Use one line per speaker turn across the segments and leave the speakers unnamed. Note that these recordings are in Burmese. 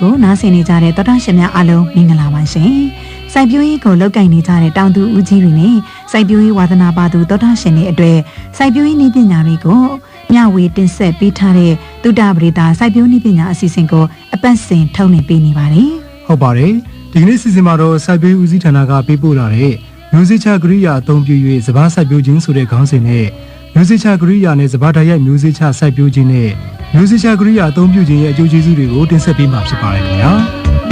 တန်ရေဒီယိုကိုနားဆင်နေကြတဲ့သောတာရှင်များအားလုံးမင်္ဂလာပါရှင်။စိုက်ပျိုးရေးကိုလုပ်ကိုင်နေကြတဲ့တောင်သူဦးကြီးတွေနဲ့စိုက်ပျိုးရေးဝါသနာပါသူသောတာရှင်တွေအတွေ့စိုက်ပျိုးရေးနည်းပညာတွေကိုမျှဝေတင်ဆက်ပေးထားတဲ့တုဒ္ဒပရိသစိုက်ပျိုးနည်းပညာအစီအစဉ်ကိုအပတ်စဉ်ထုတ်လွှင့်ပေးနေပါတယ်။
ဟုတ်ပါတယ်ဒီကနေ့စီစဉ်မှာတော့စိုက်ပျိုးဦးစီးဌာနကပေးပို့လာတဲ့မျိုးစေ့ချကရိယာအသုံးပြု၍စပားစိုက်ပျိုးခြင်းဆိုတဲ့ခေါင်းစဉ်နဲ့ မျိုးစေ့ချကရိယာနဲ့စပားဓာတ်ရိုက်မျိုးစေ့ချစိုက်ပျိုးခြင်းနဲ့မျိုးစေ့ချကရိယာအသုံးပြုခြင်းရဲ့အကျိုးကျေးဇူးတွေကိုတင်ဆက်ပေးမှာဖြစ်ပါတယ်ခင်ဗျာ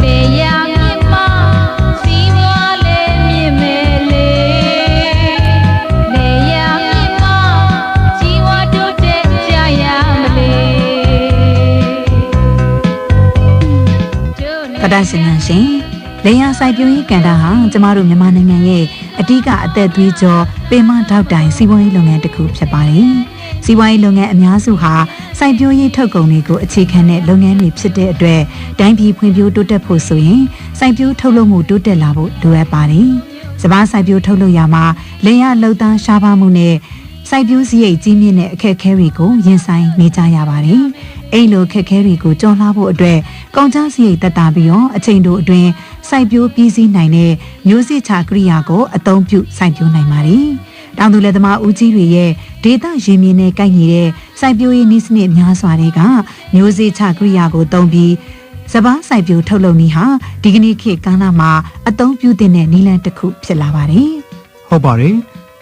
လေယာမြင့်မစီးပွားလေးမြင့်မယ်လေလေယာမြင့်မကြီးဝါတိုးတက်ကြရမလေတို့
ပဒရှင်များရှင်လေယာစိုက်ပျိုးရေးကဏ္ဍဟာကျမတို့မြန်မာနိုင်ငံရဲ့ အဓိကအသက်သွေးကြောပေမထောက်တိုင်စီးပွားရေးလုပ်ငန်းတစ်ခုဖြစ်ပါတယ်။စီးပွားရေးလုပ်ငန်းအများစုဟာစိုက်ပျိုးရေးထုတ်ကုန်တွေကိုအခြေခံတဲ့လုပ်ငန်းတွေဖြစ်တဲ့အတွက်တိုင်းပြည်ဖွံ့ဖြိုးတိုးတက်ဖို့ဆိုရင်စိုက်ပျိုးထုတ်လုပ်မှုတိုးတက်လာဖို့လိုအပ်ပါတယ်။စပားစိုက်ပျိုးထုတ်လုပ်ရမှာလေယာလှုပ်သားရှားပါမှုနဲ့စိုက်ပျိုးစရိတ်ကြီးမြင့်တဲ့အခက်အခဲတွေကိုရင်ဆိုင်နေကြရပါတယ်။ အဲ့လိုခက်ခဲတွေကိုကျော်လွှားဖို့အတွက်ကုန်ကျစရိတ်သက်သာပြီးတော့အချိန်တိုအတွင်းစိုက်ပျိုးပြီးစီးနိုင်တဲ့မျိုးစေ့ချကရိယာကိုအသုံးပြုစိုက်ပျိုးနိုင်ပါတယ်။တောင်သူလယ်သမားဦးကြီးတွေရဲ့ဒေသရင်းမြစ်နဲ့ကိုက်ညီတဲ့စိုက်ပျိုးရေးနည်းစနစ်များစွာတွေကမျိုးစေ့ချကရိယာကိုသုံးပြီးစပားစိုက်ပျိုးထုတ်လုပ်နည်းဟာဒီကနေ့ခေတ်ကာလမှာအသုံးပြုတဲ့နည်းလမ်းတစ်ခုဖြစ်လာပါတယ်။
ဟုတ်ပါတယ်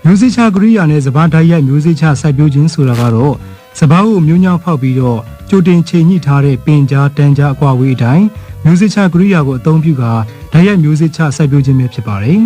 မျိုးစေ့ချကရိယာနဲ့စပားဓာတ်ရိုက်မျိုးစေ့ချစိုက်ပျိုးခြင်းဆိုတာကတော့ စပားကိုမျိုးညောင်းဖောက်ပြီးတော့ကြိုတင်ချိန်ညှိထားတဲ့ပင်ကြားတန်းကြားအကွာဝေးအတိုင်းမျိုးစေ့ချကရိယာကိုအသုံးပြုကာဓာတ်ရိုက်မျိုးစေ့ချစိုက်ပျိုးခြင်းပဲဖြစ်ပါတယ်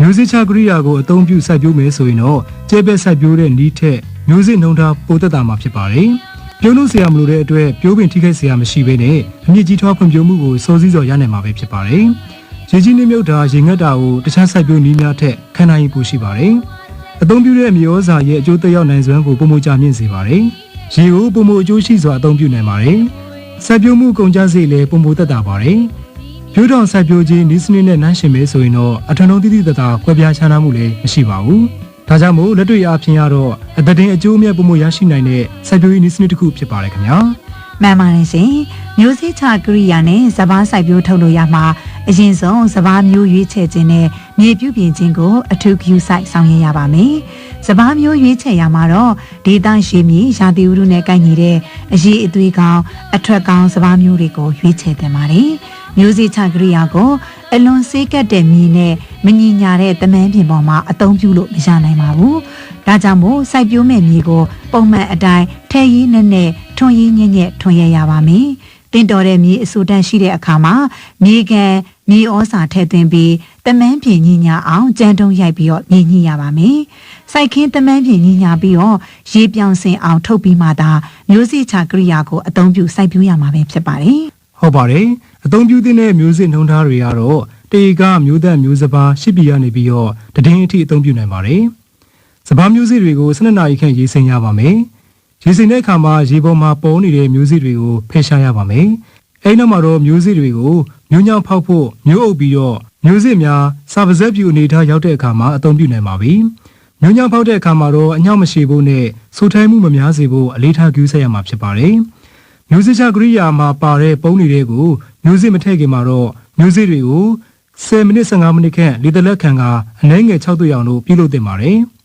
မျိုးစေ့ချကရိယာကိုအသုံးပြုစိုက်ပျိုးမယ်ဆိုရင်တော့ကျဲဘက်စိုက်ပျိုးတဲ့နီးထက်မျိုးစေ့နှုံထားပိုသက်တာမှာဖြစ်ပါတယ်။ပြုံးလို့ဆရာမလို့တဲ့အတွက်ပြိုးပင်ထိခိုက်ဆရာမရှိဘဲနဲ့အမြင့်ကြီးထွားဖွံ့ဖြိုးမှုကိုစိုးစည်းစော်ရနိုင်မှာပဲဖြစ်ပါတယ်။ရေကြီးနှိမ့်မြုပ်တာရေငတ်တာကိုတခြားစိုက်ပျိုးနည်းများထက်ခံနိုင်ရည်ပိုရှိပါတယ်။ အသုံးပြုတဲ့မြေဩဇာရဲ့အကျိုးသက်ရောက်နိုင်စွမ်းကိုပုံမကြမြင့်စေပါတယ်။ရေကိုပုံမအကျိုးရှိစွာအသုံးပြုနိုင်ပါတယ်။စိုက်ပျိုးမှုကုန်ကျစရိတ်လည်းပုံမသက်တာပါတယ်။ပြိုးတောင်စိုက်ပျိုးခြင်းနီးစနစ်နဲ့နှမ်းရှင်မဲဆိုရင်တော့အထံလုံးတိတိတသာကွဲပြားခြားနားမှုလည်းမရှိပါဘူး။ဒါကြောင့်မို့လက်တွေ့အားဖြင့်ရတော့အသက်တင်အကျိုးအမြတ်ပုံမရရှိနိုင်တဲ့စိုက်ပျိုးရေးနီးစနစ်တစ်ခုဖြစ်ပါတယ်ခင်ဗျာ
မှန်ပါတယ်ရှင်မျိုးစေ့ချကရိယာနဲ့စပားစိုက်ပျိုးထုတ်လို့ရမှာ အရင်ဆုံးစပားမျိုးရွေးချယ်ခြင်းနဲ့မြေပြုပြင်ခြင်းကိုအထူးဂရုစိုက်ဆောင်ရွက်ရပါမယ်စပားမျိုးရွေးချယ်ရမှာတော့ဒေသရှည်မြေရာသီဥတုနဲ့ကိုက်ညီတဲ့အရေးအသွေးကောင်းအထက်ကောင်းစပားမျိုးတွေကိုရွေးချယ်တင်ပါတယ်မျိုးစေ့ချကရိယာကိုအလွန်စေးကပ်တဲ့မြေနဲ့မညီညာတဲ့တမန်းပြင်ပေါ်မှာအသုံးပြုလို့မရနိုင်ပါဘူး။ဒါကြောင့်မို့စိုက်ပျိုးမဲ့မြေကိုပုံမှန်အတိုင်းထဲရည်နဲ့နဲ့ထွန်ရည်ညံ့ညံ့ထွန်ရရပါမယ်။ တင်တော်တဲ့မြေအဆူတန်းရှိတဲ့အခါမှာမြေကန်မြေဩစာထည့်သွင်းပြီးတမန်းပြင်ညီညာအောင်ကြမ်းတုံးရိုက်ပြီးတော့မြေညှိရပါမယ်။စိုက်ခင်းတမန်းပြင်ညီညာပြီးတော့ရေပြောင်စင်အောင်ထုတ်ပြီးမှသာမျိုးစေ့ချကရိယာကိုအသုံးပြုစိုက်ပျိုးရမှာပဲဖြစ်ပါတယ်။
ဟုတ်ပါတယ်အသုံးပြုသင့်တဲ့မျိုးစစ်နှုံထားတွေကတော့တေကမျိုးသက်မျိုးစပါးရှစ်ပီရနေပြီးတော့တည်င်းအထိအသုံးပြုနိုင်ပါတယ်စပါးမျိုးစစ်တွေကို12နာရီခန့်ရေးစိမ်ရပါမယ် ရေးစိမ်တဲ့အခါမှာရေပေါ်မှာပေါ်နေတဲ့မျိုးစစ်တွေကိုဖယ်ရှားရပါမယ်အဲ့နောက်မှာတော့မျိုးစစ်တွေကိုမျိုးညောင်ဖောက်ဖို့မျိုးအုပ်ပြီးတော့မျိုးစစ်များစာပါဇက်ပြူအနေထားရောက်တဲ့အခါမှာအသုံးပြုနိုင်ပါပြီမျိုးညောင်ဖောက်တဲ့အခါမှာတော့အညောင်မရှိဖို့နဲ့ဆိုထိုင်းမှုမများစေဖို့အလေးထားကြိုးစားရမှာဖြစ်ပါတယ်မျိုးစစ်ချကရိယာမှာပါတဲ့ပုံးတွေကိုမျိုးစစ်မထည့်ခင်မှာတော့မျိုးစစ်တွေကို10မိနစ်15မိနစ်ခန့်လေတလက်ခံကအနှဲငယ်6တွေ့အောင်လို့ပြုလုပ်တင်ပါတယ်။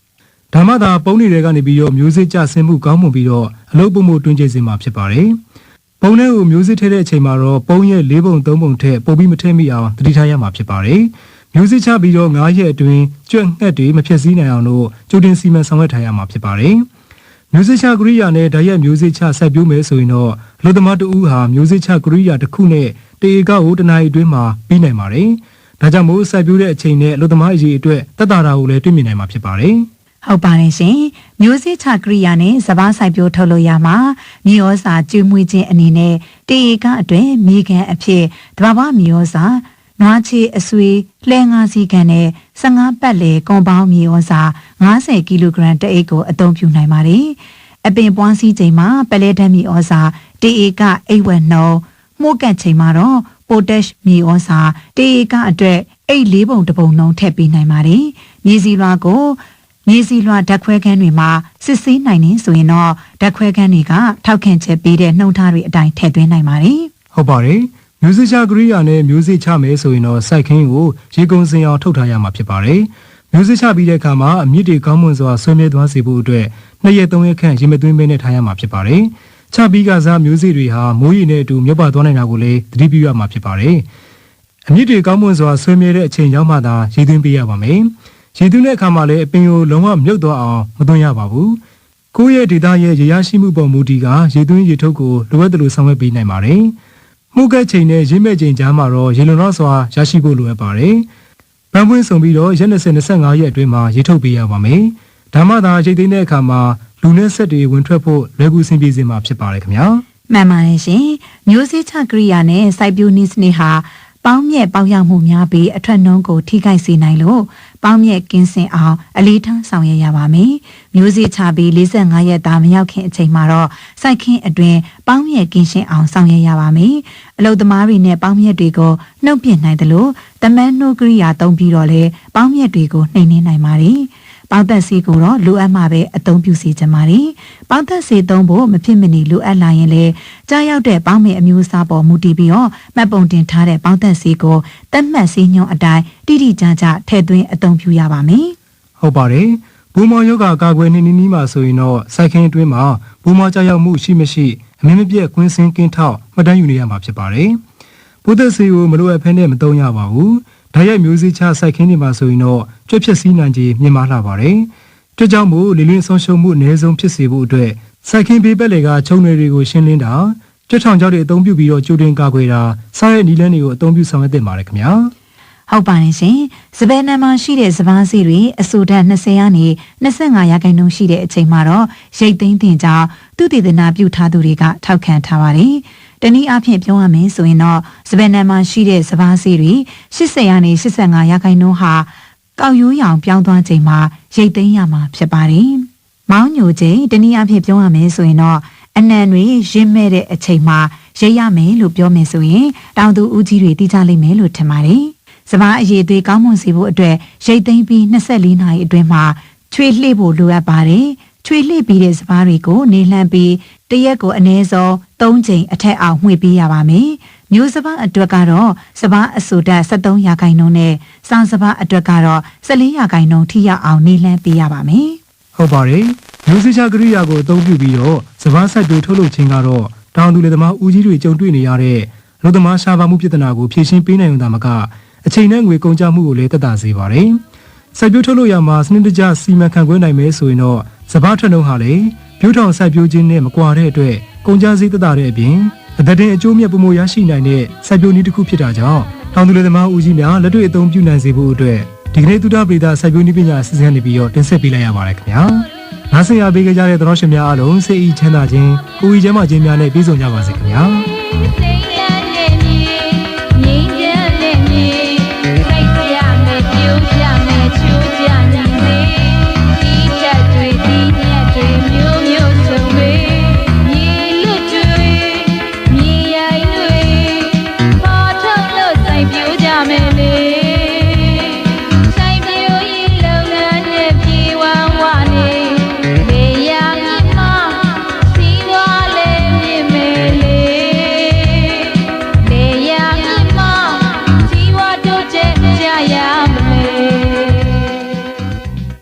ဒါမှသာပုံးတွေကနေပြီးတော့မျိုးစစ်ကြဆင်းမှုကောင်းမွန်ပြီးတော့အလုပ်ပုံမှုတွင်းကျစေမှာဖြစ်ပါတယ်။ပုံးတွေကိုမျိုးစစ်ထည့်တဲ့အချိန်မှာတော့ပုံးရဲ့၄ပုံ၃ပုံထက်ပုံပြီးမထည့်မိအောင်တတိထားရမှာဖြစ်ပါတယ်။မျိုးစစ်ချပြီးတော့9ရက်အတွင်းကြွက်ငှက်တွေမဖြစ်စည်းနိုင်အောင်လို့ကြိုတင်စီမံဆောင်ရွက်ထားရမှာဖြစ်ပါတယ်။မျိုးစေ့ချကရိယာနဲ့ဓာတ်ရိုက်မျိုးစေ့ချစိုက်ပျိုးမယ်ဆိုရင်တော့အလုသမားတဦးဟာမျိုးစေ့ချကရိယာတစ်ခုနဲ့တေဧကကိုတနာရီအတွင်းမှာပြီးနိုင်ပါတယ်။ဒါကြောင့်မို့စိုက်ပျိုးတဲ့အချိန်နဲ့အလုသမားအရေးအတွက်တက်တာတာကိုလည်းတွေ့မြင်နိုင်မှာဖြစ်ပါတယ်။
ဟုတ်ပါတယ်ရှင်မျိုးစေ့ချကရိယာနဲ့စပားစိုက်ပျိုးထုတ်လို့ရမှာမြေဩစာကျွေးမွေးခြင်းအနေနဲ့တေဧကအတွင်းမြေကန်အဖြစ်တဘာဝမြေဩစာနွားချေအဆွေလှဲငါးစီကန်နဲ့15ပတ်လေကွန်ပေါင်းမြေဩစာ90ကီလိုဂရမ်တအိတ်ကိုအသုံးပြုနိုင်ပါတယ်အပင်ပွားစည်းချိန်မှာပလဲဓာတ်မြေဩစာတေဧကအိတ်ဝက်နှုံမှုတ်ကတ်ချိန်မှာတော့ပိုတက်မြေဩစာတေဧကအတွက်အိတ်လေးပုံတစ်ပုံနှုံထည့်ပေးနိုင်ပါတယ်မြေစီလွာကို မြေစီလွှာဓာတ်ခွဲခန်းတွေမှာစစ်ဆေးနိုင်နေဆိုရင်တော့ဓာတ်ခွဲခန်းတွေကထောက်ခံချက်ပေးတဲ့နှုံထားတွေအတိုင်းထည့်သွင်းနိုင်ပါတယ်
ဟုတ်ပါတယ်မျိုးစစ်ချကရိယာနဲ့မျိုးစစ်ချမယ်ဆိုရင်တော့စိုက်ခင်းကိုရေကုန်စင်အောင်ထုတ်ထားရမှာဖြစ်ပါတယ်မျိုးစစ်ချပြီးတဲ့အခါမှာအမြင့်တွေကောင်းမွန်စွာဆွေးမြဲသွားစေဖို့အတွက်နှစ်ရက်သုံးရက်ခန့်ရေမသွင်းမနဲ့ထားရမှာဖြစ်ပါတယ်ချပြီးကစားမျိုးစစ်တွေဟာမိုးရီနဲ့အတူမြုပ်ပါသွားနိုင်တာကိုလည်းသတိပြုရမှာဖြစ်ပါတယ်အမြင့်တွေကောင်းမွန်စွာဆွေးမြဲတဲ့အချိန်ရောက်မှသာရေသွင်းပေးရပါမယ် ရေသွင်းတဲ့အခါမှာလည်းအပင်ကိုလုံးဝမြုပ်သွားအောင်မသွင်းရပါဘူးကိုယ့်ရဲ့ဒေတာရဲ့ရေရရှိမှုပုံမူတည်ကရေသွင်းရေထုတ်ကိုလိုအပ်တယ်လို့ဆောင်ရွက်ပေးနိုင်ပါတယ်။မှုကက်ချိန်နဲ့ရင်းမဲ့ချိန်ကြားမှာတော့ရေလုံလောက်စွာရရှိဖို့လိုအပ်ပါတယ်။ဗန်ပွင့်ဆုံပြီးတော့ရက်20 25ရက်အတွင်းမှာရေထုတ်ပေးရပါမယ်။ဒါမှသာရိတ်သိမ်းတဲ့အခါမှာလူနဲ့ဆက်တွေဝင်ထွက်ဖို့လွယ်ကူဆင်ပြေစေမှာဖြစ်ပါတယ်ခင်ဗျာ။
မှန်ပါတယ်ရှင်မျိုးစေ့ချကရိယာနဲ့စိုက်ပျိုးနည်းစနစ်ဟာပေါင်းမြက်ပေါက်ရောက်မှုများပြီးအထွက်နှုံးကိုထိခိုက်စေနိုင်လို့ ပေါင်းမြက်ကင်းစင်အောင်အလေးထားဆောင်ရွက်ရပါမယ်မျိုးစေ့ချပြီး45ရက်သားမရောက်ခင်အချိန်မှာတော့စိုက်ခင်းအတွင်းပေါင်းမြက်ကင်းရှင်းအောင်ဆောင်ရွက်ရပါမယ်အလုသမားတွေနဲ့ပေါင်းမြက်တွေကိုနှုတ်ပြနိုင်တယ်လို့တမန်နှုတ်ကရိယာသုံးပြီးတော့လေပေါင်းမြက်တွေကိုနှိမ်နှင်းနိုင်ပါတယ် ပေါင်းသက်စီကိုတော့လိုအပ်မှပဲအသုံးပြုစီကြပါရီပေါင်းသက်စီသုံးဖို့မဖြစ်မနေလိုအပ်လာရင်လေကြားရောက်တဲ့ပေါင်းမြအမျိုးအစားပေါ်မူတည်ပြီးတော့မှတ်ပုံတင်ထားတဲ့ပေါင်းသက်စီကိုတက်မှတ်စီညွှန်းအတိုင်းတိတိကျကျထည့်သွင်းအသုံးပြုရပါမယ်
ဟုတ်ပါတယ်ဘူမောယောဂကာကွယ်နေနီးနီးမှာဆိုရင်တော့စိုက်ခင်းအတွင်းမှာဘူမောကြောက်ရောက်မှုရှိမရှိအမင်းမပြည့်ကွင်းစင်းကင်းထောက်မှတ်တမ်းယူနေရမှာဖြစ်ပါတယ်ဘုဒ္ဓဆေးကိုမလိုအပ်ဖဲနဲ့မတုံးရပါဘူး ဓာတ်ရိုက်မျိုးစေ့ချစိုက်ခင်းတွေမှာဆိုရင်တော့ကြွက်ဖြစ်စည်းနိုင်ခြင်းမြင်မာလှပါတယ်ကြွက်ကြောင့်မို့လေလွင့်ဆုံးရှုံးမှုအနည်းဆုံးဖြစ်စေဖို့အတွက်စိုက်ခင်းပေးပက်လေကချုံတွေတွေကိုရှင်းလင်းတာကြွက်ထောင်ကြောက်တွေအသုံးပြုပြီးတော့ကြိုတင်ကာကွယ်တာစားရဲ့နီလန်းတွေကိုအသုံးပြုဆောင်ရွက်သင့်ပါတယ်ခင်ဗျာ
ဟုတ်ပါတယ်ရှင်။စပယ်နံမှာရှိတဲ့စပားစီတွေအဆိုဓာတ်20ကနေ25ရာခိုင်နှုန်းရှိတဲ့အချိန်မှာတော့ရိတ်သိမ်းတင်ကြောင်းသူတည်တနာပြုထားသူတွေကထောက်ခံထားပါတယ်။ တနည်းအားဖြင့်ပြောရမယ်ဆိုရင်တော့စပယ်နံမှာရှိတဲ့စပားစီတွေ80ရာနေ85ရာခိုင်နှုန်းဟာကောက်ရိုးရောင်ပြောင်းသွားချိန်မှာရိတ်သိမ်းရမှာဖြစ်ပါတယ်။မောင်းညိုချိန်တနည်းအားဖြင့်ပြောရမယ်ဆိုရင်တော့အနံတွေရင့်မဲ့တဲ့အချိန်မှာရိတ်ရမယ်လို့ပြောမယ်ဆိုရင်တောင်သူဦးကြီးတွေသိကြလိမ့်မယ်လို့ထင်ပါတယ်။စပားအရေးသွေးကောင်းမွန်စေဖို့အတွက်ရိတ်သိမ်းပြီး24နာရီအတွင်းမှာချွေလှေ့ဖို့လိုအပ်ပါတယ်။ချွေလှေ့ပြီးတဲ့စပားတွေကိုနေလှမ်းပြီးတရက်ကိုအနည်းဆုံး 3ချိန်အထက်အောင်မှွေပေးရပါမယ်။မျိုးစပားအတွက်ကတော့စပားအဆူဓာတ်73ရာခိုင်နှုန်းနဲ့စောင်းစပားအတွက်ကတော့14ရာခိုင်နှုန်းထိရောက်အောင်နေလှမ်းပေးရပါမယ်။
ဟုတ်ပါတယ်မျိုးစိချကရိယာကိုအသုံးပြုပြီးတော့စပားဆိုင်တွေထုတ်လုပ်ခြင်းကတော့တောင်သူလယ်သမားဦးကြီးတွေကြုံတွေ့နေရတဲ့လူသမားရှားပါမှုပြဿနာကိုဖြေရှင်းပေးနိုင်ုံသာမကအချိန်နဲ့ငွေကုန်ကျမှုကိုလည်းတက်တာစေပါတယ်စိုက်ပျိုးထုတ်လုပ်ရမှာစနစ်တကျစီမံခန့်ခွဲနိုင်မယ်ဆိုရင်တော့စပားထွက်နှုန်းဟာလည်း ပြိုးထောင်စိုက်ပျိုးခြင်းနဲ့မကွာတဲ့အတွက်ကုန်ကျစရိတ်တက်တာတဲ့အပြင်အသက်တင်အကျိုးမြတ်ပုံမရရှိနိုင်တဲ့စိုက်ပျိုးနည်းတစ်ခုဖြစ်တာကြောင့်တောင်သူလယ်သမားဦးကြီးများလက်တွေ့အသုံးပြုနိုင်စေဖို့အတွက်ဒီကနေ့သုဒ္ဓပရိသစိုက်ပျိုးနည်းပညာအစီအစဉ်နေပြီးတော့တင်ဆက်ပေးလိုက်ရပါတယ်ခင်ဗျာ။နားဆင်ရပေးကြတဲ့သတော်ရှင်များအားလုံးစိတ်ဤချမ်းသာခြင်းကိုယ်ဤချမ်းသာခြင်းများနဲ့ပြည့်စုံကြပါစေခင်ဗျာ။
Say